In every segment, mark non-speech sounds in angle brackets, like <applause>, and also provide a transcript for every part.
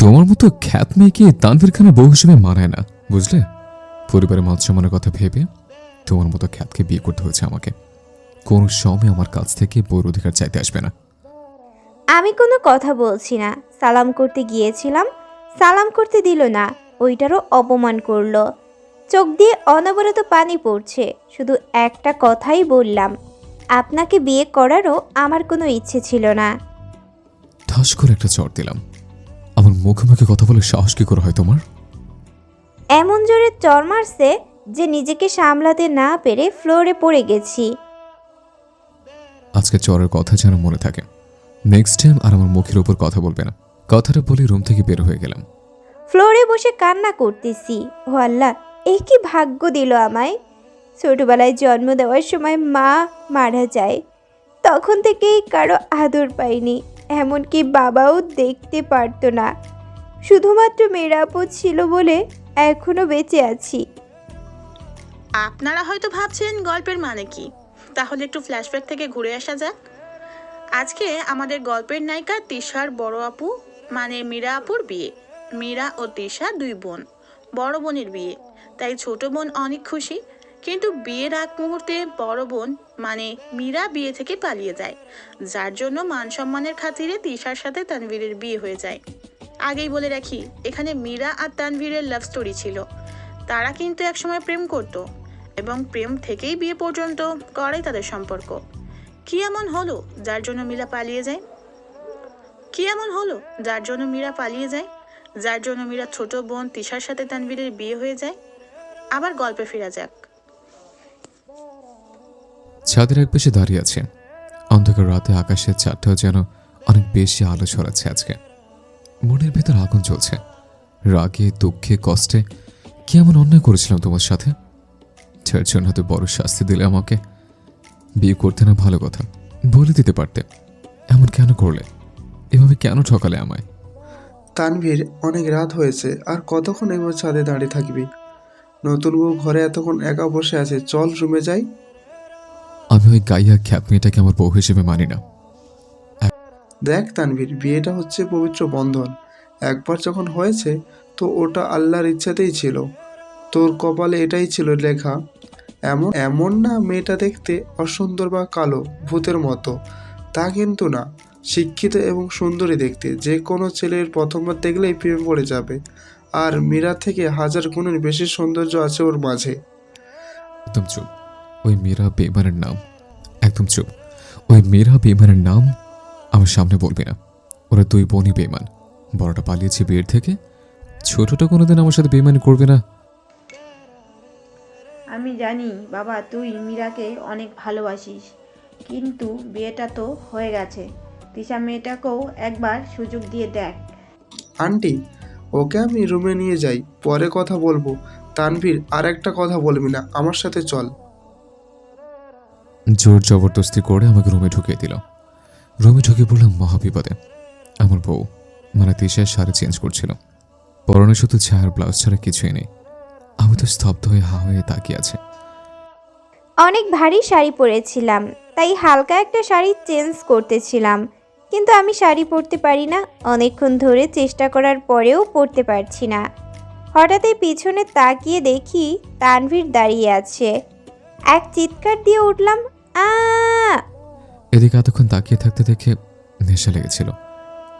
তোমার মতো খ্যাত মেয়েকে তানভীর খানের বউ হিসেবে মানায় না বুঝলে? পরিবারের মান সম্মানের কথা ভেবে তোমার মতো খ্যাতকে বিয়ে করতে হয়েছে আমাকে। কোন সময় আমার কাছ থেকে বউর অধিকার চাইতে আসবে না। আমি কোনো কথা বলছি না। সালাম করতে গিয়েছিলাম সালাম করতে দিল না। ওইটারও অপমান করল। চোখ দিয়ে অনবরত পানি পড়ছে। শুধু একটা কথাই বললাম আপনাকে বিয়ে করারও আমার কোনো ইচ্ছে ছিল না। ঠাস করে একটা চর দিলাম। মুখে মুখে কথা বলে সাহস কি করে হয় তোমার? এমন জোরে চর মারছে যে নিজেকে সামলাতে না পেরে ফ্লোরে পড়ে গেছি। আজকে চরের কথা যেন মনে থাকে। নেক্সট টাইম আর আমার মুখের উপর কথা বলবে না। কথাটা বলে রুম থেকে বের হয়ে গেলাম। ফ্লোরে বসে কান্না করতেছি। ও আল্লাহ এই কি ভাগ্য দিল আমায়। ছোটবেলায় জন্ম দেওয়ার সময় মা মারা যায়। তখন থেকেই কারও আদর পাইনি। এমনকি বাবাও দেখতে পারতো না। শুধুমাত্র মেয়েরাপদ ছিল বলে এখনও বেঁচে আছি। আপনারা হয়তো ভাবছেন গল্পের মানে কি। তাহলে একটু ফ্ল্যাশব্যাক থেকে ঘুরে আসা যাক। আজকে আমাদের গল্পের নায়িকা তিশার বড় আপু মানে মীরা আপুর বিয়ে। মীরা ও তিশা দুই বোন, বড় বোনের বিয়ে। তাই ছোট বোন অনেক খুশি কিন্তু বিয়ের আগ মুহূর্তে বড় বোন মানে মীরা বিয়ে থেকে পালিয়ে যায়। যার জন্য মান সম্মানের খাতিরে তিশার সাথে তানভীরের বিয়ে হয়ে যায়। আগেই বলে রাখি, এখানে মীরা আর তানভীরের লাভ স্টোরি ছিল। তারা কিন্তু একসময় প্রেম করত এবং প্রেম থেকেই বিয়ে পর্যন্ত করাই তাদের সম্পর্ক। কি এমন হলো যার জন্য মীরা পালিয়ে যায়? কি এমন হলো যার জন্য মীরা পালিয়ে যায়? যার জন্য মীরা ছোট বোন তিশার সাথে তানভীরের বিয়ে হয়ে যায়? আবার গল্পে ফেরা যাক। ছাদের এক পাশে দাঁড়িয়ে আছে। অন্ধকার রাতে আকাশের চারটাও যেন অনেক বেশি আলো ছড়াচ্ছে আজকে। মনের ভেতর আগুন চলছে রাগে, দুঃখে, কষ্টে কি এমন অন্যায় করেছিলাম তোমার সাথে? যার জন্য হয়তো বড় শাস্তি দিলে আমাকে। বিয়ে করতে না ভালো কথা। বলে দিতে পারতে। এমন কেন করলে? এভাবে কেন ঠকালে আমায়? তানভীর, অনেক রাত হয়েছে। আর কতক্ষণ এবার ছাদে দাঁড়িয়ে থাকবি? নতুন বউ ঘরে এতক্ষণ একা বসে আছে। চল রুমে যাই। আমি ওই গাইয়া খ্যাপ মেয়েটাকে আমার বউ হিসেবে মানি না। দেখ তানভীর বিয়েটা হচ্ছে পবিত্র বন্ধন। একবার যখন হয়েছে তো ওটা আল্লাহর ইচ্ছাতেই ছিল। তোর কপালে এটাই ছিল লেখা। এমন এমন না মেয়েটা দেখতে অসুন্দর বা কালো ভূতের মতো। তা কিন্তু না। শিক্ষিত এবং সুন্দরী দেখতে। যে কোনো ছেলের প্রথমবার দেখলেই প্রেমে পড়ে যাবে। আর মীরা থেকে হাজার গুণের বেশি সৌন্দর্য আছে ওর মাঝে। একদম চুপ। ওই মেয়েরা বেমানের নাম। একদম চুপ। ওই মেয়েরা বেমানের নাম আমার সামনে বলবি না। ওরা দুই বোনই বেমান বড়টা পালিয়েছে বিয়ের থেকে। ছোটটা কোনোদিন আমার সাথে বেমানি করবে না। আমি জানি বাবা তুই মীরাকে অনেক ভালোবাসিস। কিন্তু বিয়েটা তো হয়ে গেছে। তিশা মেয়েটাকেও একবার সুযোগ দিয়ে দেখ। আন্টি ওকে আমি রুমে নিয়ে যাই পরে কথা বলব। তানভীর আর একটা কথা বলবি না। আমার সাথে চল। জোর জবরদস্তি করে আমাকে রুমে ঢুকিয়ে দিল। রুমে ঢুকে পড়লাম মহাবিপদে। আমার বউ মানে তিশার শাড়ি চেঞ্জ করছিল। পরনে শুধু ছায়ার ব্লাউজ ছাড়া কিছুই নেই। আমি তো স্তব্ধ হয়ে হা হয়ে তাকিয়ে আছে। অনেক ভারী শাড়ি পরেছিলাম, তাই হালকা একটা শাড়ি চেঞ্জ করতেছিলাম। কিন্তু আমি শাড়ি পরতে পারি না, অনেকক্ষণ ধরে চেষ্টা করার পরেও পরতে পারছি না। হঠাৎই পিছনে তাকিয়ে দেখি তানভীর দাঁড়িয়ে আছে। এক চিৎকার দিয়ে উঠলাম এদিকে এতক্ষণ তাকিয়ে থাকতে দেখে নেশা লেগেছিল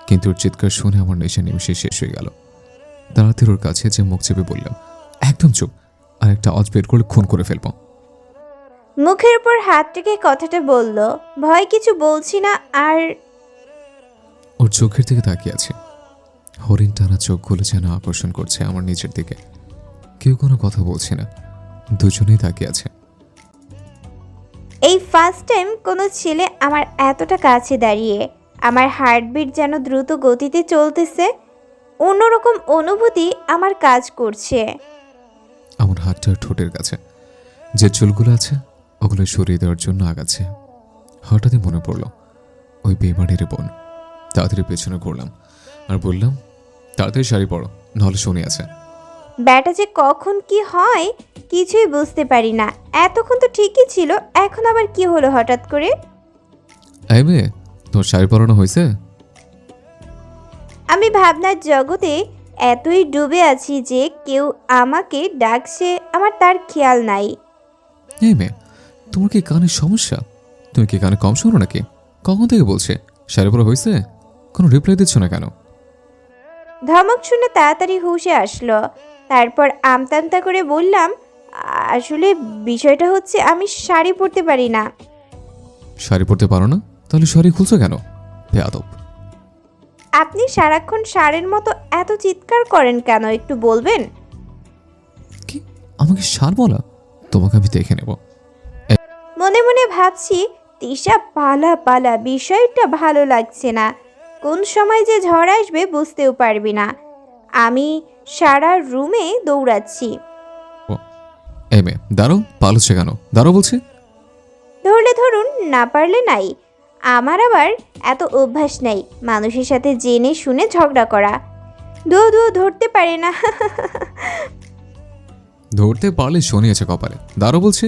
কিন্তু ওর চিৎকার শুনে আমার নেশা নিমিশে শেষ হয়ে গেল তাড়াতাড়ি ওর কাছে যে মুখ চেপে বললাম একদম চুপ আর একটা অজ বের করলে খুন করে ফেলব মুখের উপর হাত রেখে কথাটা বলল ভয় কিছু বলছি না আর ওর চোখের দিকে তাকিয়ে আছে হরিণ টানা চোখগুলো যেন আকর্ষণ করছে আমার নিজের দিকে কেউ কোনো কথা বলছে না দুজনেই তাকিয়ে আছে এই ফার্স্ট টাইম কোনো ছেলে আমার এতটা কাছে দাঁড়িয়ে, আমার হার্টবিট যেন দ্রুত গতিতে চলতেছে, অন্যরকম অনুভূতি আমার কাজ করছে। আমার হাতটা ওর ঠোঁটের কাছে, যে চুলগুলো আছে, ওগুলো সরিয়ে দেওয়ার জন্য আগাচ্ছে। হঠাৎই মনে পড়ল, ওই বেমানের বোন, তাড়াতাড়ি পেছনে করলাম আর বললাম, তাড়াতাড়ি শাড়ি পরো, নাহলে শুনে আছে। ব্যাটা যে কখন কি হয় কিছুই বুঝতে পারি না। এতক্ষণ তো ঠিকই ছিল এখন আবার কি হলো হঠাৎ করে? এই মেয়ে তোর শাড়ি পরানো হয়েছে? আমি ভাবনার জগতে এতই ডুবে আছি যে কেউ আমাকে ডাকছে আমার তার খেয়াল নাই। এই মেয়ে তোমার কি কানের সমস্যা? তুমি কি কানে কম শোনো নাকি? কখন থেকে বলছে শাড়ি পরা হয়েছে? কোনো রিপ্লাই দিচ্ছ না কেন? ধমক শুনে তাড়াতাড়ি হুশে আসলো। তারপর আমতামতা করে বললাম আসলে বিষয়টা হচ্ছে আমি শাড়ি পরতে পারি না। শাড়ি পরতে পারো না? তাহলে শাড়ি খুলছো কেন? বেয়াদব। আপনি সারাক্ষণ সারের মতো এত চিৎকার করেন কেন একটু বলবেন? কি? আমাকে সার বলা? তোমাকে আমি দেখে নেব। মনে মনে ভাবছি তিশা পালা পালা বিষয়টা ভালো লাগছে না। কোন সময় যে ঝড় আসবে বুঝতেও পারবি না। আমি সারা রুমে দৌড়াচ্ছি। এই মেয়ে দাঁড়ো পালোচ্ছে কেন? দাঁড়ো বলছে? ধরলে ধরুন না পারলে নাই। আমার আবার এত অভ্যাস নাই মানুষের সাথে জেনে শুনে ঝগড়া করা। দু দু ধরতে পারে না। ধরতে পারলে শনিয়েছে কপালে। দাঁড়ো বলছে?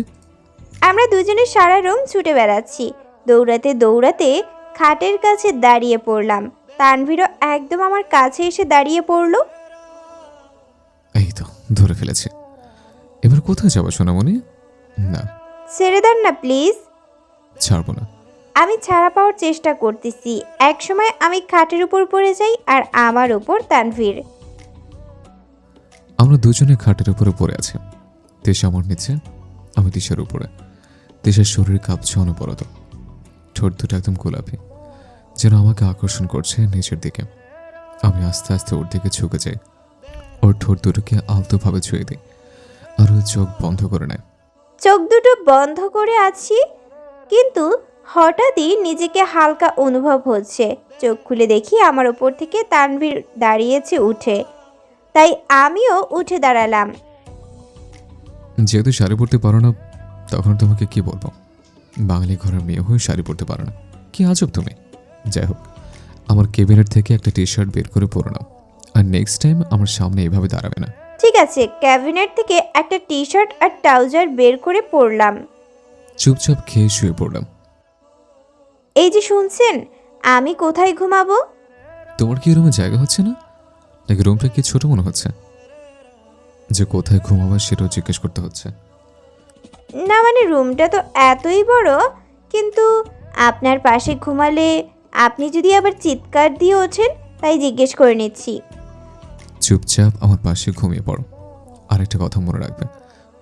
আমরা দুজনে সারা রুম ছুটে বেড়াচ্ছি। দৌড়াতে দৌড়াতে খাটের কাছে দাঁড়িয়ে পড়লাম। তানভীরও একদম আমার কাছে এসে দাঁড়িয়ে পড়ল। এই তো ধরে ফেলেছে। এবার কোথায় যাব সোনামণি? না। ছেড়ে দেন না প্লিজ। ছাড়বো না। আমি ছাড়া পাওয়ার চেষ্টা করতেছি। এক সময় আমি খাটের উপর পড়ে যাই আর আমার উপর তানভীর আমরা দুজনে খাটের উপরে পড়ে আছি। তেশা আমার নিচে আমি তিশার উপরে। তেশার শরীর কাঁপছে অনবরত। ঠোঁট দুটো একদম গোলাপি। যেন আমাকে আকর্ষণ করছে নিচের দিকে। আমি আস্তে আস্তে ওর দিকে ঝুঁকে যাই। ওর ঠোঁট দুটোকে আলতোভাবে ছুঁয়ে দিই। আর ওই চোখ বন্ধ করে নেয়। চোখ দুটো বন্ধ করে আছি কিন্তু হঠাৎই নিজেকে হালকা অনুভব হচ্ছে। চোখ খুলে দেখি আমার ওপর থেকে তানভীর দাঁড়িয়েছে উঠে। তাই আমিও উঠে দাঁড়ালাম। যেহেতু শাড়ি পরতে পারো না তখন তোমাকে কি বলব? বাঙালি ঘরের মেয়ে হয়ে শাড়ি পরতে পারো না। কি আজব তুমি। যাই হোক আমার কেবিনেট থেকে একটা টি শার্ট বের করে পরে নাও। আর নেক্সট টাইম আমার সামনে এভাবে দাঁড়াবে না। ঠিক আছে ক্যাবিনেট থেকে একটা টি শার্ট আর ট্রাউজার বের করে পরলাম। চুপচাপ খেয়ে শুয়ে পড়লাম। এই যে শুনছেন আমি কোথায় ঘুমাবো? তোমার কি রুমে জায়গা হচ্ছে না? নাকি রুমটা কি ছোট মনে হচ্ছে? যে কোথায় ঘুমাবার সেটাও জিজ্ঞেস করতে হচ্ছে। না মানে রুমটা তো এতই বড় কিন্তু আপনার পাশে ঘুমালে আপনি যদি আবার চিৎকার দিয়ে ওঠেন তাই জিজ্ঞেস করে নিচ্ছি। চুপচাপ আমার পাশে ঘুমিয়ে পড়ো। আরেকটা কথা মনে রাখবে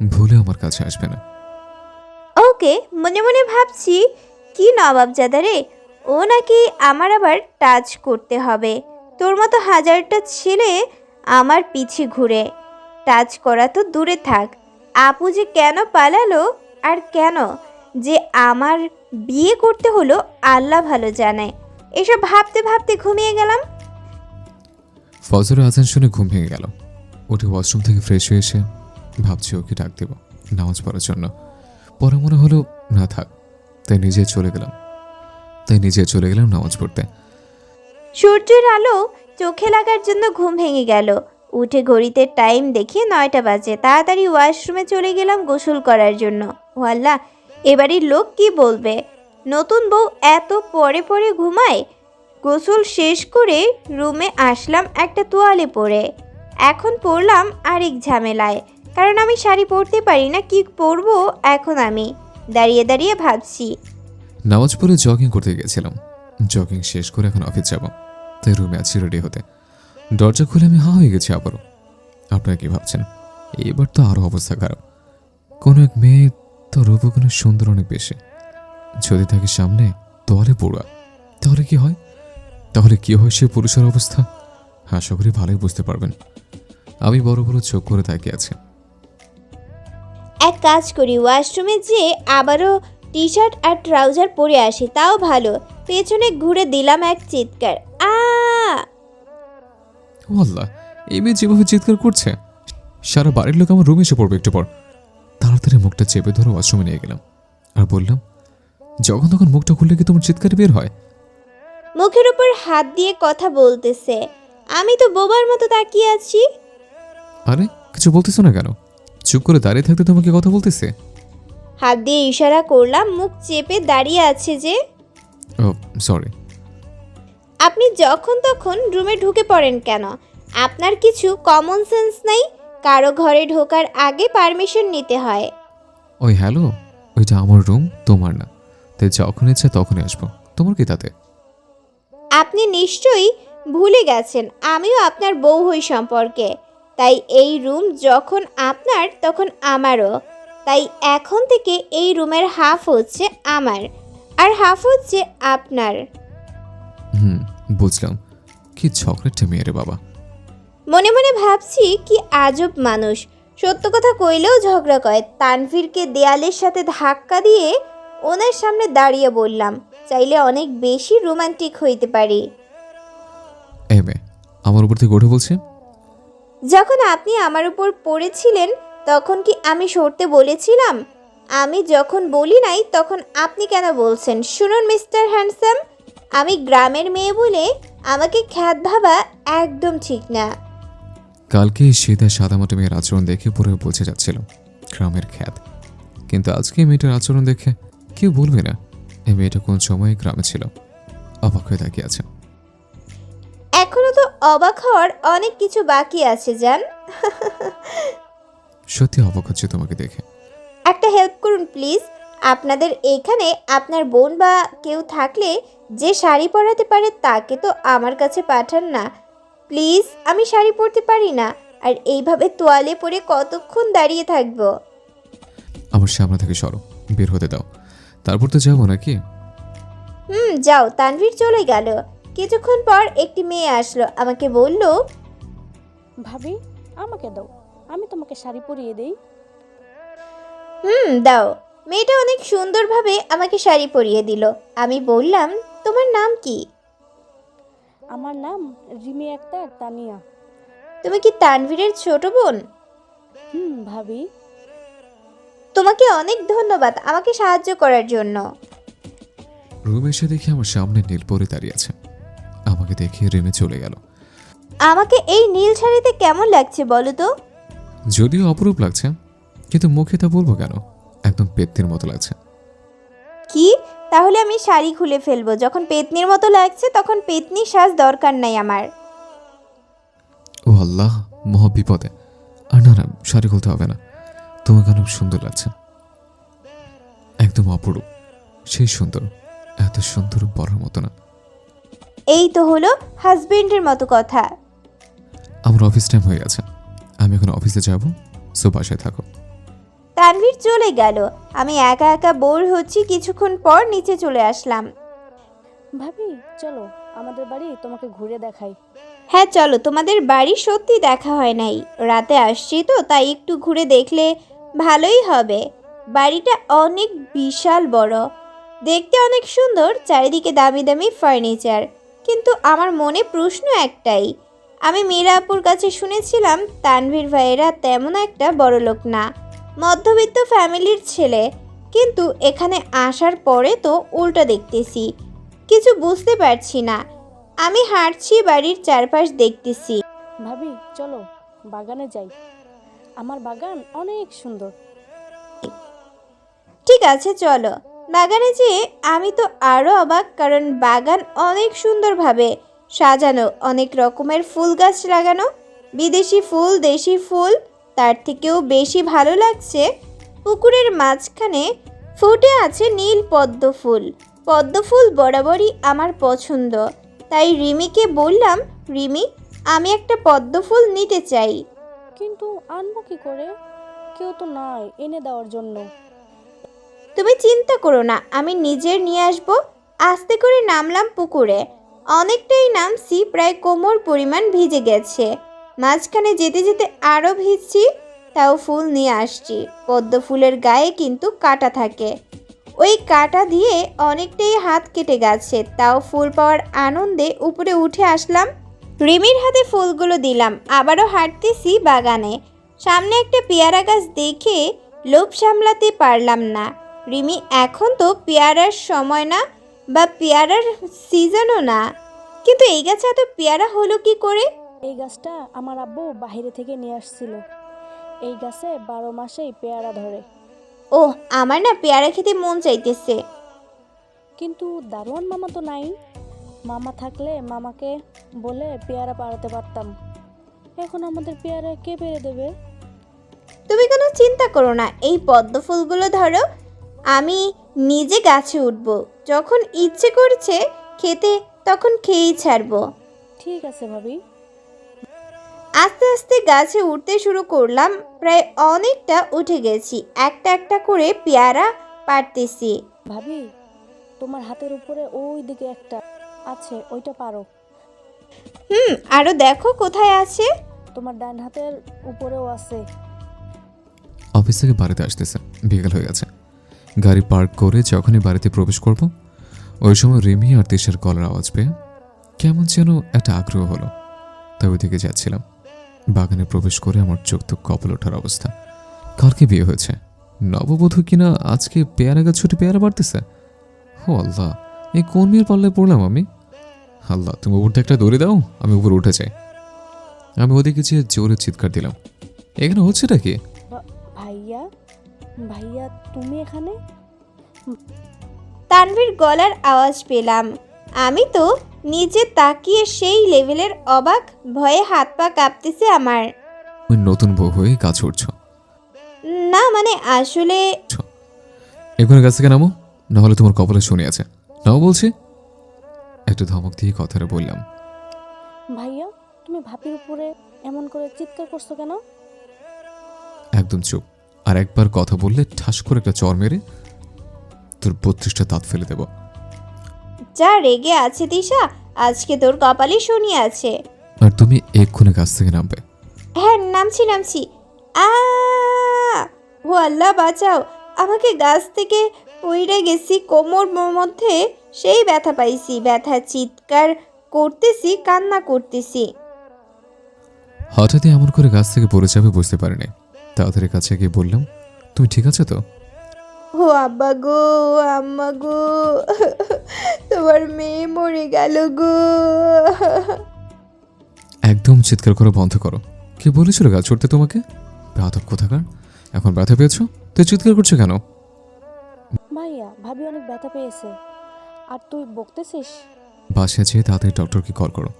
ভুলে আমার কাছে আসবে না। ওকে, মনে মনে ভাবছি, কি নবাবজাদা রে? ও নাকি আমার আবার টাচ করতে হবে। তোর মতো হাজারটা ছেলে আমার পিছে ঘুরে। টাচ করা তো দূরে থাক। আপু যে কেন পালালো আর কেন? যে আমার বিয়ে করতে হলো আল্লাহ ভালো জানে। এসব ভাবতে ভাবতে ঘুমিয়ে গেলাম। ফজরের আজান শুনে ঘুম ভেঙে গেল। উঠে ওয়াশরুম থেকে ফ্রেশ হয়ে এসে ভাবছি ওকে ডাক দেব, নামাজ পড়ার জন্য। পরে মনে হলো, না থাক, তাই নিজে চলে গেলাম। তাই নিজে চলে গেলাম নামাজ পড়তে। সূর্যের আলো চোখে লাগার জন্য ঘুম ভেঙে গেল। উঠে ঘড়িতে টাইম দেখে নয়টা বাজে। তাড়াতাড়ি ওয়াশরুমে চলে গেলাম গোসল করার জন্য। ও আল্লাহ এবাড়ির লোক কি বলবে? নতুন বউ এত পরে পরে ঘুমায়? গোসল শেষ করে রুমে আসলাম একটা তোয়ালে পরে। এখন পরলাম আরেক ঝামেলায়, কারণ আমি শাড়ি পরতে পারি না, কি পরবো এখন আমি? দাঁড়িয়ে দাঁড়িয়ে ভাবছি। নামাজ পড়ে জগিং করতে গেছিলাম। জগিং শেষ করে এখন অফিস যাব, তাই রুমে আছি রেডি হতে। দরজা খুলে আমি হা হয়ে গেছি আবারও। আপনারা কি ভাবছেন? এবার তো আরও অবস্থা খারাপ। কোনো এক মেয়ে তো রূপগুণের সুন্দর অনেক বেশি। যদি থাকে সামনে, তোয়ালে পড়ুয়া। তাহলে কি হয়? তাহলে কি হয় সে পুরুষের অবস্থা? আশা করি ভালোই বুঝতে পারবেন। আমি বড় বড় চোখ করে তাকিয়ে আছি। এক কাজ করি ওয়াশরুমে যেয়ে আবারও টি শার্ট আর ট্রাউজার পরে আসি তাও ভালো। পেছনে ঘুরে দিলাম এক চিৎকার। আ! আল্লাহ এই মেয়ে যেভাবে চিৎকার করছে সারা বাড়ির লোক আমার রুমে এসে পড়বে একটু পর। তাড়াতাড়ি মুখটা চেপে ধরে ওয়াশরুমে নিয়ে গেলাম। আর বললাম যখন তখন মুখটা খুললে কি তোমার চিৎকার বের হয়? মুখের উপর হাত দিয়ে কথা বলতেছে। আমি তো বোবার মতো তাকিয়ে আছি। আরে কিছু বলতেছো না কেন? চুপ করে দাঁড়িয়ে থাকতে তোমাকে কথা বলতেছে? হাত দিয়ে ইশারা করলাম মুখ চেপে দাঁড়িয়ে আছে যে ও সরি আপনি যখন তখন রুমে ঢুকে পড়েন কেন? আপনার কিছু কমন সেন্স নেই? কারও ঘরে ঢোকার আগে পারমিশন নিতে হয়। ওই হ্যালো ওইটা আমার রুম তোমার না। তাই যখন ইচ্ছা তখনই আসব। তোমার কি তাতে? আপনি নিশ্চয়ই ভুলে গেছেন আমিও আপনার বউ হই সম্পর্কে। তাই এই রুম যখন আপনার তখন আমারও। তাই এখন থেকে এই রুমের হাফ হচ্ছে আমার আর হাফ হচ্ছে আপনার। হুম বুঝলাম। কি চকলেটটা মেয়ে রে বাবা। মনে মনে ভাবছি কি আজব মানুষ। সত্য কথা কইলেও ঝগড়া করে। তানভীরকে দেয়ালের সাথে ধাক্কা দিয়ে ওনার সামনে দাঁড়িয়ে বললাম চাইলে অনেক বেশি রোমান্টিক হইতে পারি। এ মেয়ে আমার উপর থেকে উঠে বলছে। যখন আপনি আমার উপর পড়েছিলেন তখন কি আমি সরতে বলেছিলাম? আমি যখন বলি নাই তখন আপনি কেন বলছেন? শুনুন মিস্টার হ্যান্ডসাম আমি গ্রামের মেয়ে বলে আমাকে খ্যাত ভাবা একদম ঠিক না। কালকে শীতে সাদামাটা মেয়ের আচরণ দেখে পুরো বোঝা যাচ্ছিল গ্রামের খ্যাত। কিন্তু আজকে এই মেয়েটার আচরণ দেখে কেউ বলবে না। এই মেয়েটা কোন সময় গ্রামে ছিল? অবাক হয়ে তাকিয়ে আছে। এখনও তো অবাক হওয়ার অনেক কিছু বাকি আছে জান। সত্যি অবাক হচ্ছে তোমাকে দেখে। একটা হেল্প করুন প্লিজ আপনাদের এখানে আপনার বোন বা কেউ থাকলে যে শাড়ি পরাতে পারে তাকে তো আমার কাছে পাঠান না। প্লিজ আমি শাড়ি পরতে পারি না। আর এইভাবে তোয়ালে পরে কতক্ষণ দাঁড়িয়ে থাকব? আমার সামনে থেকে সরো। বের হতে দাও। তারপর তো যাব নাকি? হুম যাও তানভীর চলে গেল। কিছুক্ষণ পর একটি মেয়ে আসলো আমাকে বলল ভাবি আমাকে দাও আমি তোমাকে শাড়ি পরিয়ে দেই। হুম দাও। মেয়েটা অনেক সুন্দরভাবে আমাকে শাড়ি পরিয়ে দিল। আমি বললাম তোমার নাম কি? আমার নাম রিমি আক্তার তানিয়া। তুমি কি তানভীরের ছোট বোন? হুম ভাবি। তোমাকে অনেক ধন্যবাদ আমাকে সাহায্য করার জন্য। রুমে এসে দেখি আমার সামনে নীলপরি দাঁড়িয়ে আছে। আমাকে দেখে রেমে চলে গেল। আমাকে এই নীল শাড়িতে কেমন লাগছে বলো তো? যদিও অপরূপ লাগছে কিন্তু মুখে তা বলব কেন? একদম পেত্তির মতো লাগছে। কি? তাহলে আমি শাড়ি খুলে ফেলব। যখন পেতনির মতো লাগছে তখন পেতনি সাজ দরকার নাই আমার। ও আল্লাহ মহা বিপদে আর না না শাড়ি খুলতে হবে না। তোমাকে অনেক সুন্দর লাগছে। একদম অপরূপ। সেই সুন্দর এত সুন্দর বড়ার মতো না। এই তো হলো হাজবেন্ডের মতো কথা। আমার অফিস টাইম হয়ে গেছে। আমি এখন অফিসে যাব সো বাসায় থাকো। তানভীর চলে গেল। আমি একা একা বোর হচ্ছি কিছুক্ষণ পর নিচে চলে আসলাম। ভাবি চলো আমাদের বাড়ি তোমাকে ঘুরে দেখাই। হ্যাঁ চলো তোমাদের বাড়ি সত্যি দেখা হয় নাই। রাতে আসছি তো তাই একটু ঘুরে দেখলে ভালোই হবে। বাড়িটা অনেক বিশাল বড়। দেখতে অনেক সুন্দর, চারিদিকে দামি দামি ফার্নিচার। কিন্তু আমার মনে প্রশ্ন একটাই, আমি মীরা আপুর কাছে শুনেছিলাম তানভীর ভাইয়েরা তেমন একটা বড় লোক না। মধ্যবিত্ত ফ্যামিলির ছেলে। কিন্তু এখানে আসার পরে তো উল্টো দেখতেছি। কিছু বুঝতে পারছি না। আমি হাঁটছি বাড়ির চারপাশ দেখতেছি। ভাবি, চলো, বাগানে যাই। আমার বাগান অনেক সুন্দর। ঠিক আছে, চলো। বাগানে যেয়ে আমি তো আরও অবাক, কারণ বাগান অনেক সুন্দরভাবে সাজানো, অনেক রকমের ফুল গাছ লাগানো, বিদেশি ফুল, দেশি ফুল, তার থেকেও বেশি ভালো লাগছে পুকুরের মাঝখানে ফুটে আছে নীল পদ্ম ফুল। পদ্ম ফুল বরাবরই আমার পছন্দ। তাই রিমিকে বললাম, রিমি, আমি একটা পদ্ম ফুল নিতে চাই। কিন্তু আনব কি করে? কেউ তো নাই এনে দেওয়ার জন্য। তুমি চিন্তা করো না, আমি নিজের নিয়ে আসব। আস্তে করে নামলাম পুকুরে। অনেকটাই নামছি, প্রায় কোমর পরিমাণ ভিজে গেছে। মাঝখানে যেতে যেতে আরও ভিজছি, তাও ফুল নিয়ে আসছি। পদ্ম ফুলের গায়ে কিন্তু কাটা থাকে। ওই কাটা দিয়ে অনেকটাই হাত কেটে গেছে, তাও ফুল পাওয়ার আনন্দে উপরে উঠে আসলাম। রিমির হাতে ফুলগুলো দিলাম আবারও হাঁটতেছি বাগানে। সামনে একটা পেয়ারা গাছ দেখে লোভ সামলাতে পারলাম না। রিমি এখন তো পেয়ারার সময় না বা পেয়ারার সিজনও না। কিন্তু এই গাছে এত পেয়ারা হলো কি করে? এই গাছটা আমার আব্বু বাইরে থেকে নিয়ে আসছিল। এই গাছে বারো মাসেই পেয়ারা ধরে। ও আমার না পেয়ারা খেতে মন চাইতেছে। কিন্তু দারোয়ান মামা তো নাই। মামা থাকলে মামাকে বলে পেয়ারা পাড়াতে পারতাম। এখন আমাদের পেয়ারা কে পেরে দেবে? তুমি কোনো চিন্তা করো না এই পদ্ম ফুলগুলো ধরো আমি নিজে গাছে উঠব। যখন ইচ্ছে করছে খেতে তখন খেয়েই ছাড়বো। ঠিক আছে ভাবি। আস্তে আস্তে গাছে উঠতে শুরু করলাম প্রায় অনেকটা উঠে গেছি একটা একটা করে পেয়ারা পারতেছি ভাবি তোমার হাতের উপরে ওই দিকে একটা। আছে ওইটা পারো। হুম আরও দেখো কোথায় আছে। তোমার ডান হাতের উপরেও আছে। অফিস থেকে বাড়িতে আসতেছে বিকেল হয়ে গেছে। গাড়ি পার্ক করে যখনই বাড়িতে প্রবেশ করব ওই সময় রিমি আর তিশার কলার আওয়াজ পেয়ে কেমন যেন একটা আগ্রহ হলো। তাই ওইদিকে যাচ্ছিলাম। বাগানে প্রবেশ করে আমার চোখ তো কপাল ওঠার অবস্থা। কালকে বিয়ে হয়েছে? নববধূ কিনা আজকে পেয়ারা গাছ ছুটি পেয়ারা বাড়তেছে? ও আল্লাহ। এই কোন মেয়ের পাল্লায় পড়লাম আমি? আল্লাহ তুমি উপর একটা দৌড়ে দাও আমি উপরে উঠে যাই। আমি ওদিকে যেয়ে জোরে চিৎকার দিলাম। এখানে হচ্ছে হচ্ছেটা কি? ভাইয়া ভাইয়া তুমি এখানে? তানভীর গলার আওয়াজ পেলাম। আমি তো নিচে তাকিয়ে সেই লেভেলের অবাক ভয়ে হাত পা কাঁপতেছে আমার। ওই নতুন বউ হয়ে গাছ উঠছ না মানে আসলে এখানে গাছ থেকে নামো নাহলে তোমার কপালে শুনে আছে। নাও বলছি। একটা ধমক দিয়ে কথাটা বললাম। ভাইয়া তুমি ভাবির উপরে এমন করে চিৎকার করছ কেন? একদম চুপ। আর একবার কথা বললে ঠাস করে একটা চর মেরে তোর বত্রিশটা দাঁত ফেলে দেব। যা রেগে আছে দিশা আজকে তোর কপালে শনি আছে। আর তুমি এক্ষুনি গাছ থেকে নামবে। হ্যাঁ নামছি নামছি। আ ও আল্লাহ বাঁচাও। আমাকে গাছ থেকে পইড়ে গেছি কোমর মধ্যে সেই ব্যথা পাইছি ব্যথা চিৎকার করতেছি কান্না করতেছি। হঠাৎই এমন করে গাছ থেকে পড়ে যাবে বুঝতে পারিনি। তাড়াতাড়ি কাছে গিয়ে বললাম তুমি ঠিক আছে তো? ও আব্বা গো আম্মা গো তোমার মেয়ে মরে গেল গো। একদম চিৎকার করে বন্ধ করো। কে বলেছিল গাছ ছুটতে তোমাকে? ব্যথা কোথাকার? এখন ব্যথা পেয়েছ? তুই চিৎকার করছ কেন? ভাবি অনেক ব্যথা পেয়েছে। আর তুই বকতেছিস? বাসায় যেয়ে তাড়াতাড়ি ডক্টরকে কল করো।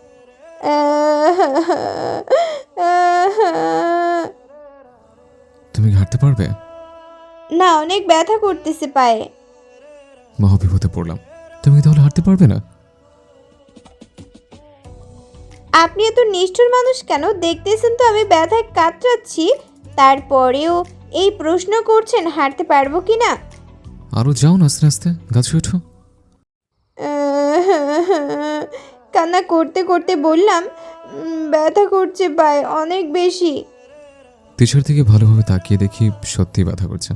তুমি হাঁটতে পারবে? না অনেক ব্যথা করতেছে পায়ে। মহাবিপদে পড়লাম। তুমি কি তাহলে হাঁটতে পারবে না? আপনি এত নিষ্ঠুর মানুষ কেন? দেখতেছেন তো আমি ব্যথায় কাতরাচ্ছি। তারপরেও এই প্রশ্ন করছেন হাঁটতে পারব কি না? আরও যাও না আস্তে আস্তে গাছে ওঠো। <laughs> কান্না করতে করতে বললাম ব্যথা করছে পায়ে অনেক বেশি। টিচার থেকে ভালোভাবে তাকিয়ে দেখি সত্যি ব্যথা করছে।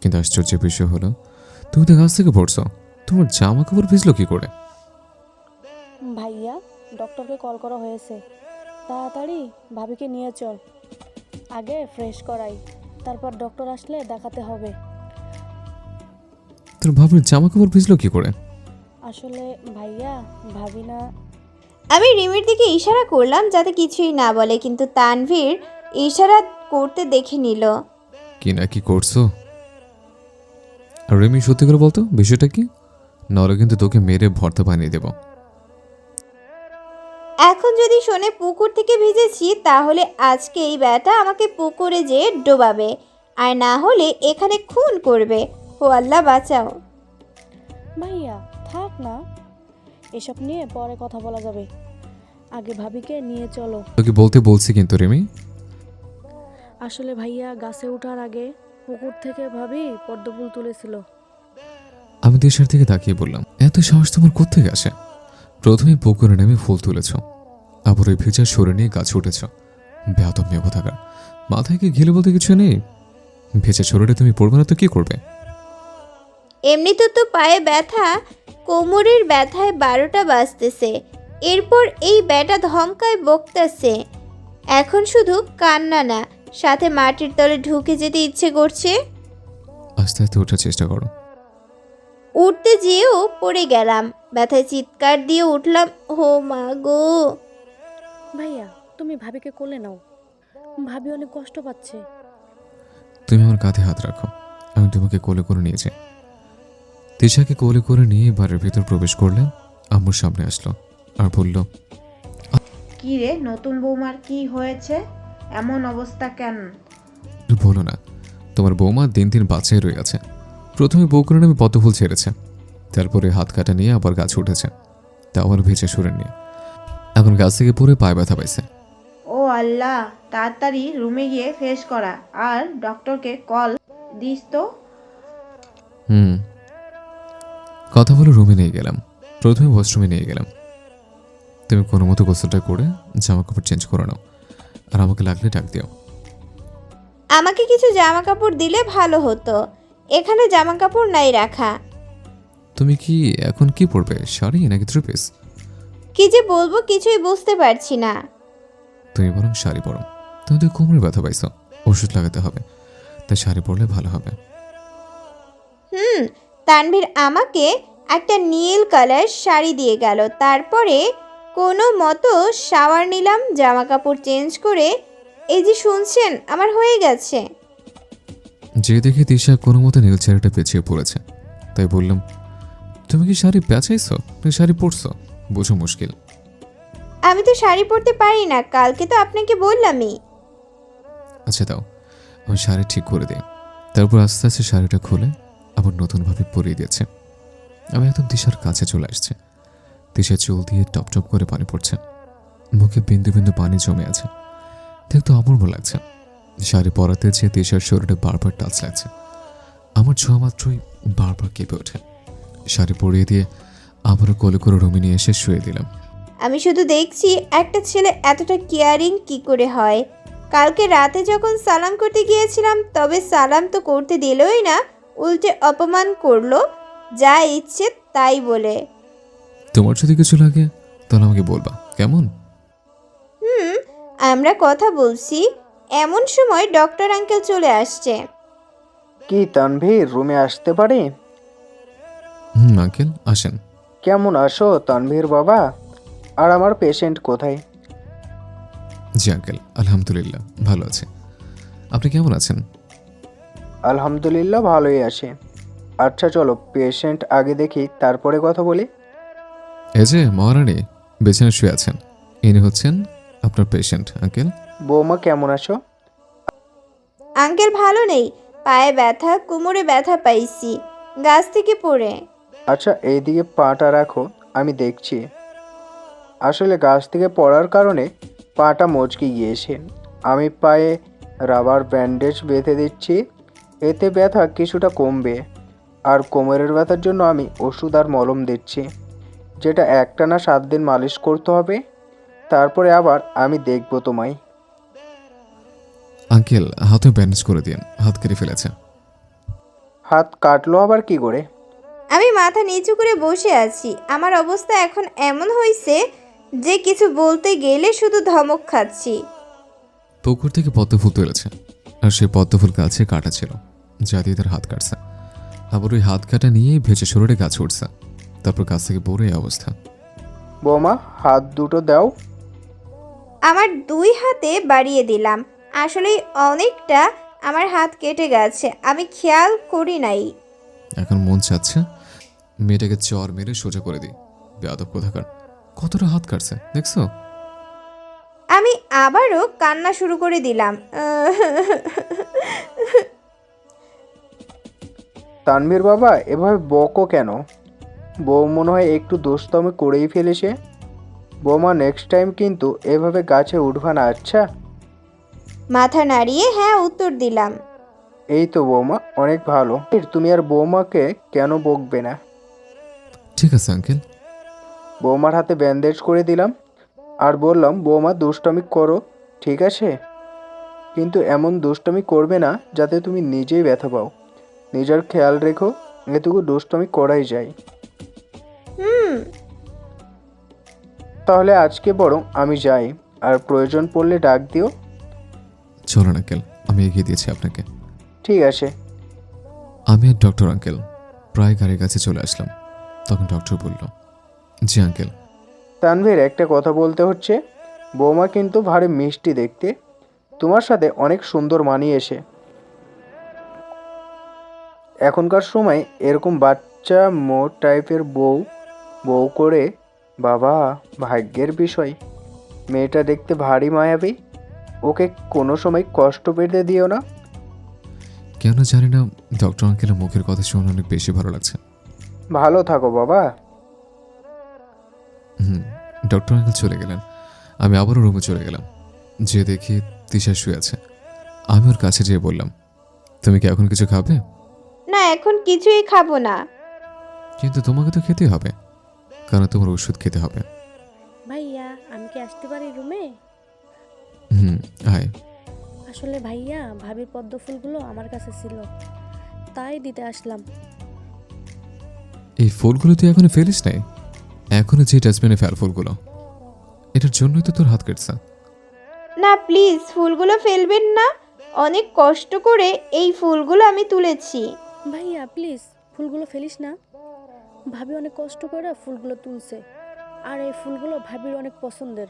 কিন্তু আশ্চর্যের বিষয় হলো তুমি তো গাছ থেকে পড়ছো তোমার জামা কাপড় ভিজলো কি করে? ভাইয়া ডক্টরকে কল করা হয়েছে। তাড়াতাড়ি ভাবিকে নিয়ে চল আগে ফ্রেশ করাই তারপর ডক্টর আসলে দেখাতে হবে। তোর ভাবির জামা কাপড় ভিজলো কি করে? আসলে ভাইয়া ভাবি না আমি রিমির দিকে ইশারা করলাম যাতে কিছুই না বলে কিন্তু তানভীর ইশারা করতে দেখে নিল। কি না কি করছ? আর রেমি সত্যি করে বলতো বিষয়টা কি? নাহলে কিন্তু তোকে মেরে ভর্তা বানিয়ে দেবো। এখন যদি শোনে পুকুর থেকে ভিজেছি তাহলে আজকে এই ব্যাটা আমাকে পুকুরে যেয়ে ডোবাবে আর না হলে এখানে খুন করবে। ও আল্লাহ বাঁচাও। ভাইয়া থাক না। এসব নিয়ে পরে কথা বলা যাবে। আগে ভাবিকে নিয়ে চলো। তোকে বলতে বলছি কিন্তু রেমি। আসলে ভাইয়া গাছে ওঠার আগে পুকুর থেকে ভাবি পদ্মফুল তুলেছিল। আমি দেশের থেকে তাকিয়ে বললাম এত সাহস তোমার কোথেকে আসে? প্রথমে পুকুরে নেমে ফুল তুলেছ আবার ওই ভেজা সরে নিয়ে গাছে উঠেছ। বেহাতম মেয়ে থাকার মাথায় কি ঘিলে বলতে কিছু নেই? ভেজা সরে তুমি পড়বে না তো কি করবে? এমনিতে তো পায়ে ব্যথা কোমরের ব্যথায় বারোটা বাজতেছে। এরপর এই ব্যাটা ধমকায় বকতেছে। এখন শুধু কান্না না সাথে মাটির তলে ঢুকে যেতে ইচ্ছে করছে। আস্তে আস্তে ওঠার চেষ্টা করো। উঠতে যেয়েও পড়ে গেলাম ব্যথায় চিৎকার দিয়ে উঠলাম হো মা গো! ভাইয়া তুমি ভাবিকে কোলে নাও। ভাবি অনেক কষ্ট পাচ্ছে। তুমি আমার কাঁধে হাত রাখো আমি তোমাকে কোলে করে নিয়ে যাই। তিশাকে কোলে করে নিয়ে বাড়ির ভিতর প্রবেশ করলে আম্মুর সামনে আসলো আর বলল কি রে নতুন বৌমার কি হয়েছে? এমন অবস্থা কেন? বলো না তোমার বৌমা দিন দিন বাচ্চাই রয়ে আছে প্রথমে বউকুরে নামে পদ্মফুল ছেড়েছে। তারপরে হাত কাটা নিয়ে আবার গাছ উঠেছে। তা আবার ভেজে সরে নিয়ে। এখন গাছ থেকে পড়ে পায়ে ব্যথা পাইছে। ও আল্লাহ তাড়াতাড়ি রুমে গিয়ে ফ্রেশ করা। আর ডক্টরকে কল দিস তো? হুম কথা বলে রুমে নিয়ে গেলাম। প্রথমে ওয়াশরুমে নিয়ে গেলাম। তুমি কোনো মতো গোসলটা করে জামা কাপড় চেঞ্জ করে নাও। আর আমাকে লাগলে ডাক দিও। আমাকে কিছু জামা কাপড় দিলে ভালো হতো। এখানে জামা কাপড় নাই রাখা। তুমি কি এখন কি পরবে শাড়ি নাকি থ্রি পিস কি যে বলব কিছুই বুঝতে পারছি না। তুমি বরং শাড়ি পরো। তুমি তো কোমরে ব্যথা পাইছো। ওষুধ লাগাতে হবে। তাই শাড়ি পরলে ভালো হবে। হুম তানভীর আমাকে একটা নীল কালার শাড়ি দিয়ে গেল। তারপরে কোনো মতো শাওয়ার নিলাম জামা কাপড় চেঞ্জ করে এই যে শুনছেন আমার হয়ে গেছে। যে দেখে তিশা কোনো মতো নীল শাড়িটা পেঁচিয়ে পড়েছে। তাই বললাম তুমি কি শাড়ি পেঁচাইছো? তুমি শাড়ি পরছো? বোঝো মুশকিল। আমি তো শাড়ি পরতে পারি না কালকে তো আপনাকে বললামই। আচ্ছা দাও আমি শাড়ি ঠিক করে দিই। তারপর আস্তে আস্তে শাড়িটা খুলে আবার নতুনভাবে পরিয়ে দিয়েছে। আমি একদম দিশার কাছে চলে আসছি। দিশা চুল দিয়ে টপ টপ করে পানি পড়ছে। মুখে বিন্দু বিন্দু পানি জমে আছে। দেখতে অমর্ম লাগছে। শাড়ি পরাতে যে দিশার শরীরে বারবার টাচ লাগছে। আমার ছোঁয়া মাত্রই বারবার কেঁপে ওঠে। শাড়ি পরিয়ে দিয়ে আবারও কোলে করে রুমে নিয়ে এসে শুয়ে দিলাম। আমি শুধু দেখছি, একটা ছেলে এতটা কেয়ারিং কি করে হয়? কালকে রাতে যখন সালাম করতে গিয়েছিলাম, তবে সালাম তো করতে দিলই না। উল্টে অপমান করল যা ইচ্ছে তাই বলে। তোমার যদি কিছু লাগে তাহলে আমাকে বলবা কেমন? হুম আমরা কথা বলছি। এমন সময় ডক্টর আঙ্কেল চলে আসছে। কি তানভীর রুমে আসতে পারি? হুম আঙ্কেল আসেন। কেমন আসো তানভীর বাবা? আর আমার পেশেন্ট কোথায়? জি আঙ্কেল আলহামদুলিল্লাহ ভালো আছে। আপনি কেমন আছেন? আলহামদুলিল্লাহ ভালোই আছে। আচ্ছা চলো পেশেন্ট আগে দেখি তারপরে কথা বলি। এই যে মহারানী বেছানে শুয়ে আছেন। ইনি হচ্ছেন আপনার পেশেন্ট আঙ্কেল বৌমা কেমন আছো? আঙ্কেল ভালো নেই। পায়ে ব্যথা কোমরে ব্যথা পাইছি। গাছ থেকে পড়ে। আচ্ছা এইদিকে পাটা রাখো আমি দেখছি। আসলে গাছ থেকে পড়ার কারণে পাটা মচকে গিয়েছে। আমি পায়ে রাবার ব্যান্ডেজ বেঁধে দিচ্ছি। এতে ব্যথা কিছুটা কমবে। আর কোমরের ব্যথার জন্য আমি ওষুধ আর মলম দিচ্ছি। যেটা একটানা সাত দিন মালিশ করতে হবে। তারপরে আবার আমি দেখব তোমায়। আঙ্কেল হাতে ব্যান্ডেজ করে দিন। হাত কেটে ফেলেছে। হাত কাটলো আবার কি করে? আমি মাথা নিচু করে বসে আছি। আমার অবস্থা এখন এমন হয়েছে যে কিছু বলতে গেলে শুধু ধমক খাচ্ছি। পুকুর থেকে পদ্মফুল তুলেছে। আর সেই পদ্মফুল গাছে কাটা ছিল। যা দিয়ে তার হাত কাটছে। আবার ওই হাত কাটা নিয়েই ভেজে সরে গাছ উঠছে। তারপর গাছ থেকে পড়ে এই অবস্থা। বৌমা হাত দুটো দাও। আমার দুই হাতে বাড়িয়ে দিলাম। আসলে অনেকটা আমার হাত কেটে গেছে। আমি খেয়াল করি নাই। এখন মন চাচ্ছে মেয়েটাকে চর মেরে সোজা করে দিই। বেয়াদব কোথাকার। কতটা হাত কাটছে দেখছ? আমি আবারও কান্না শুরু করে দিলাম। তানভীর বাবা এভাবে বকো কেন? বউ মনে হয় একটু দোস্তমি করেই ফেলেছে। বৌমা নেক্সট টাইম কিন্তু এভাবে গাছে উঠবা না আচ্ছা? মাথা নাড়িয়ে হ্যাঁ উত্তর দিলাম। এই তো বৌমা অনেক ভালো। তুমি আর বৌমাকে কেন বকবে না? ঠিক আছে আঙ্কেল বৌমার হাতে ব্যান্ডেজ করে দিলাম। আর বললাম বৌমা দুষ্টমি করো ঠিক আছে? কিন্তু এমন দুষ্টমি করবে না যাতে তুমি নিজেই ব্যথা পাও। নিজের খেয়াল রেখো এটুকু দুষ্টমি করাই যায় হুম। তাহলে আজকে বরং আমি যাই আর প্রয়োজন পড়লে ডাক দিও। চলুন আঙ্কেল আমি এগিয়ে দিয়েছি আপনাকে। ঠিক আছে। আমি আর ডক্টর আঙ্কেল প্রায় গাড়ির কাছে চলে আসলাম। তখন ডক্টর বলল জি আঙ্কেল। তানভীর একটা কথা বলতে হচ্ছে। বৌমা কিন্তু ভারী মিষ্টি দেখতে। তোমার সাথে অনেক সুন্দর মানিয়েছে। এখনকার সময় এরকম বাচ্চা মোট টাইপের বউ বউ করে বাবা ভাগ্যের বিষয়। মেয়েটা দেখতে ভারী মায়াবী। ওকে কোনো সময় কষ্ট পেতে দিও না। কেন জানি না ডক্টর আঙ্কেলের মুখের কথা শুনে অনেক বেশি ভালো লাগছে। ভালো থাকো বাবা। হুম ডক্টর আঙ্কেল চলে গেলেন। আমি আবারও রুমে চলে গেলাম। যে দেখি তিশা শুয়ে আছে। আমি ওর কাছে যেয়ে বললাম তুমি কি এখন কিছু খাবে? না এখন কিছুই খাব না। কিন্তু তোমাকে তো খেতে হবে কারণ তোমার ওষুধ খেতে হবে। ভাইয়া আমি কি আসতে পারি রুমে? হুম আয়। আসলে ভাইয়া ভাবির পদ্ম ফুলগুলো আমার কাছে ছিল তাই দিতে আসলাম। এই ফুলগুলো তুই এখনও ফেলিস নাই? এখনও যে ডাস্টবিনে ফেল ফুলগুলো। এটার জন্যই তো তোর হাত কেটেছে। না প্লিজ ফুলগুলো ফেলবেন না। অনেক কষ্ট করে এই ফুলগুলো আমি তুলেছি। ভাইয়া প্লিজ ফুলগুলো ফেলিস না। ভাবি অনেক কষ্ট করে ফুলগুলো তুলছে। আর এই ফুলগুলো ভাবির অনেক পছন্দের।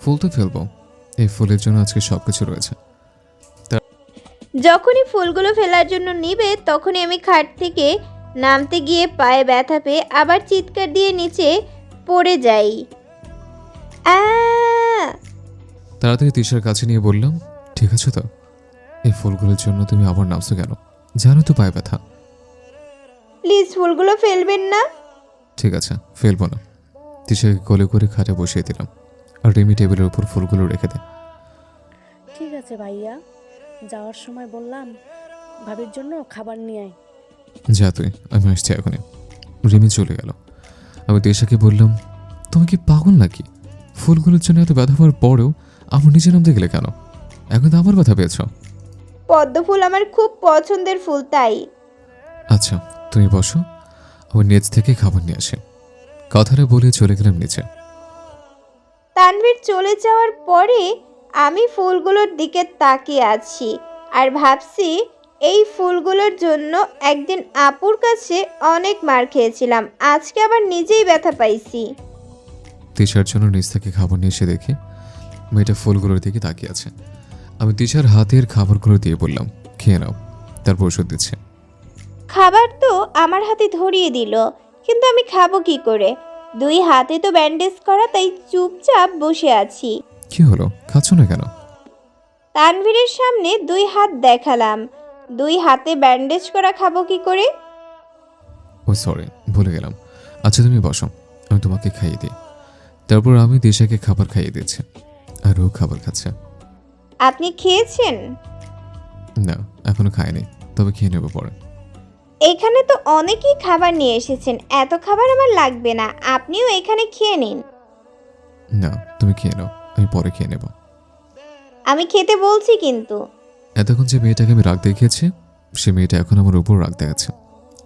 ফুল তো ফেলব। এই ফুলের জন্য আজকে সব কিছু রয়েছে যখনই ফুলগুলো ফেলার জন্য নিবে তখনই আমি খাট থেকে নামতে গিয়ে পায়ে ব্যথা পেয়ে আবার চিৎকার দিয়ে নিচে পড়ে যাই। আ! তাড়াতাড়ি তিশার কাছে নিয়ে বললাম ঠিক আছে তো? এই ফুলগুলোর জন্য তুমি আবার নামছো কেন? জানো তো পায়ে ব্যথা। প্লিজ ফুলগুলো ফেলবেন না। ঠিক আছে ফেলব না। তিশাকে কোলে করে খাটে বসিয়ে দিলাম। আর রিমি টেবিলের উপর ফুলগুলো রেখে দে। ঠিক আছে ভাইয়া যাওয়ার সময় বললাম ভাবির জন্য খাবার নিয়ে আয়। যা তুই আমি আসছি এখনই। রিমি চলে গেল। আমি তিশাকে বললাম তুমি কি পাগল নাকি? ফুলগুলোর জন্য এত ব্যথা হওয়ার পরেও আমার নিজে নামতে গেলে কেন? এখন তো আমার ব্যথা পেয়েছ? পদ্ম ফুল আমার খুব পছন্দের ফুল তাই। আচ্ছা তুমি বসো। আমি নিচ থেকে খাবার নিয়ে আসে। কথাটা বলে চলে গেলাম নিচে। তানভীর চলে যাওয়ার পরে আমি ফুলগুলোর দিকে তাকিয়ে আছি আর ভাবছি এই ফুলগুলোর জন্য একদিন আপুর কাছে অনেক মার খেয়েছিলাম। আজকে আবার নিজেই ব্যথা পাইছি। তিশার জন্য নিচ থেকে খাবার নিয়ে এসে দেখি মেয়েটা ফুলগুলোর দিকে তাকিয়ে আছে। আমি তিশার হাতের খাবারগুলো দিয়ে বললাম খেয়ে নাও। তারপর ওষুধ দিচ্ছে। খাবার তো আমার হাতে ধরিয়ে দিল কিন্তু আমি খাব কি করে? দুই হাতে তো ব্যান্ডেজ করা তাই চুপচাপ বসে আছি। কি হলো? খাচ্ছ না কেন? তানভীরের সামনে দুই হাত দেখালাম। দুই হাতে ব্যান্ডেজ করা খাব কি করে? ও সরি ভুলে গেলাম। আচ্ছা তুমি বসো আমি তোমাকে খাইয়ে দিই। তারপর আমি দিশাকে খাবার খাইয়ে দিচ্ছি। আর ও খাবার খাচ্ছে। আপনি খেয়েছেন? না এখনও খায়নি তবে খেয়ে নেব পরে। এখানে তো অনেকেই খাবার নিয়ে এসেছেন এত খাবার আমার লাগবে না আপনিও এখানে খেয়ে নিন। না তুমি খেয়ে নাও আমি পরে খেয়ে নেব। আমি খেতে বলছি কিন্তু। এতক্ষণ যে মেয়েটাকে আমি রাগ দেখিয়েছি সে মেয়েটা এখন আমার উপর রাগ দেখাচ্ছে।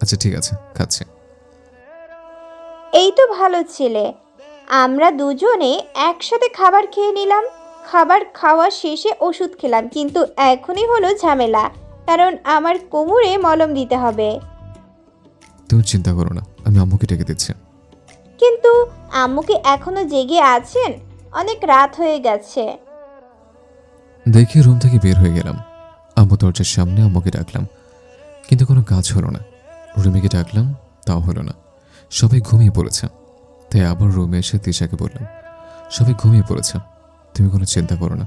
আচ্ছা ঠিক আছে খাচ্ছে। এই তো ভালো ছেলে আমরা দুজনে একসাথে খাবার খেয়ে নিলাম। খাবার খাওয়া শেষে ওষুধ খেলাম কিন্তু এখনই হলো ঝামেলা। কারণ আমার কোমরে মলম দিতে হবে। তুমি চিন্তা করো না আমি আম্মুকে ডেকে দিচ্ছি। কিন্তু আম্মু কি এখনও জেগে আছেন? অনেক রাত হয়ে গেছে। দেখে রুম থেকে বের হয়ে গেলাম। আম্মু দরজার সামনে আম্মুকে ডাকলাম। কিন্তু কোনো কাজ হলো না। রুমিকে ডাকলাম তাও হলো না। সবাই ঘুমিয়ে পড়েছে। তাই আবার রুমে এসে তিশাকে বললাম সবাই ঘুমিয়ে পড়েছে। তুমি কোনো চিন্তা করো না।